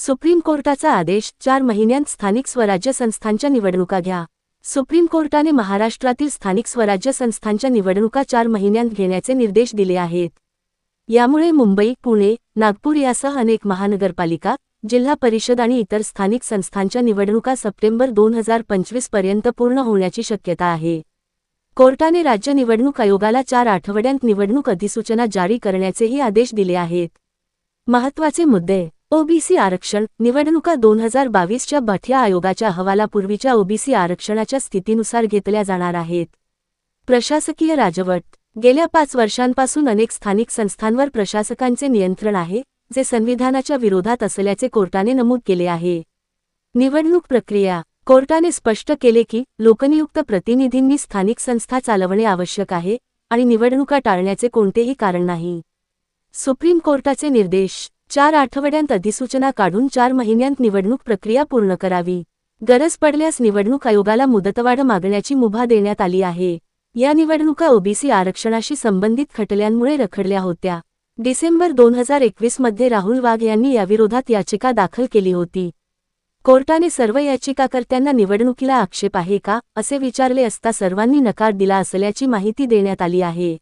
Supreme कोर्टाचा आदेश चार महिन्यांत स्थानिक स्वराज्य संस्थांच्या निवडणुका घ्या. सुप्रीम कोर्टाने महाराष्ट्रातील स्थानिक स्वराज्य संस्थांच्या निवडणुका चार महिन्यांत घेण्याचे निर्देश दिले आहेत. यामुळे मुंबई पुणे नागपूर यासह अनेक महानगरपालिका जिल्हा परिषद आणि इतर स्थानिक संस्थांच्या निवडणुका सप्टेंबर दोन हजार पंचवीसपर्यंत पूर्ण होण्याची शक्यता आहे. कोर्टाने राज्य निवडणूक आयोगाला चार आठवड्यांत निवडणूक अधिसूचना जारी करण्याचेही आदेश दिले आहेत. महत्त्वाचे मुद्दे ओबीसी आरक्षण निवडणुका दोन हजार बावीसच्या बठ्या आयोगाच्या अहवालापूर्वीच्या ओबीसी आरक्षणाच्या स्थितीनुसार घेतल्या जाणार आहेत. प्रशासकीय राजवट. गेल्या पाच वर्षांपासून अनेक स्थानिक संस्थांवर प्रशासकांचे नियंत्रण आहे जे संविधानाच्या विरोधात असल्याचे कोर्टाने नमूद केले आहे. निवडणूक प्रक्रिया. कोर्टाने स्पष्ट केले की लोकनियुक्त प्रतिनिधींनी स्थानिक संस्था चालवणे आवश्यक आहे आणि निवडणुका टाळण्याचे कोणतेही कारण नाही. सुप्रीम कोर्टाचे निर्देश. चार आठवड्यांत अधिसूचना काढून चार महिन्यांत निवडणूक प्रक्रिया पूर्ण करावी. गरज पडल्यास निवडणूक आयोगाला मुदतवाढ मागण्याची मुभा देण्यात आली आहे. या निवडणुका ओबीसी आरक्षणाशी संबंधित खटल्यांमुळे रखडल्या होत्या. डिसेंबर दोन हजार एकवीसमध्ये राहुल वाघ यांनी याविरोधात याचिका दाखल केली होती. कोर्टाने सर्व याचिकाकर्त्यांना निवडणुकीला आक्षेप आहे का असे विचारले असता सर्वांनी नकार दिला असल्याची माहिती देण्यात आली आहे.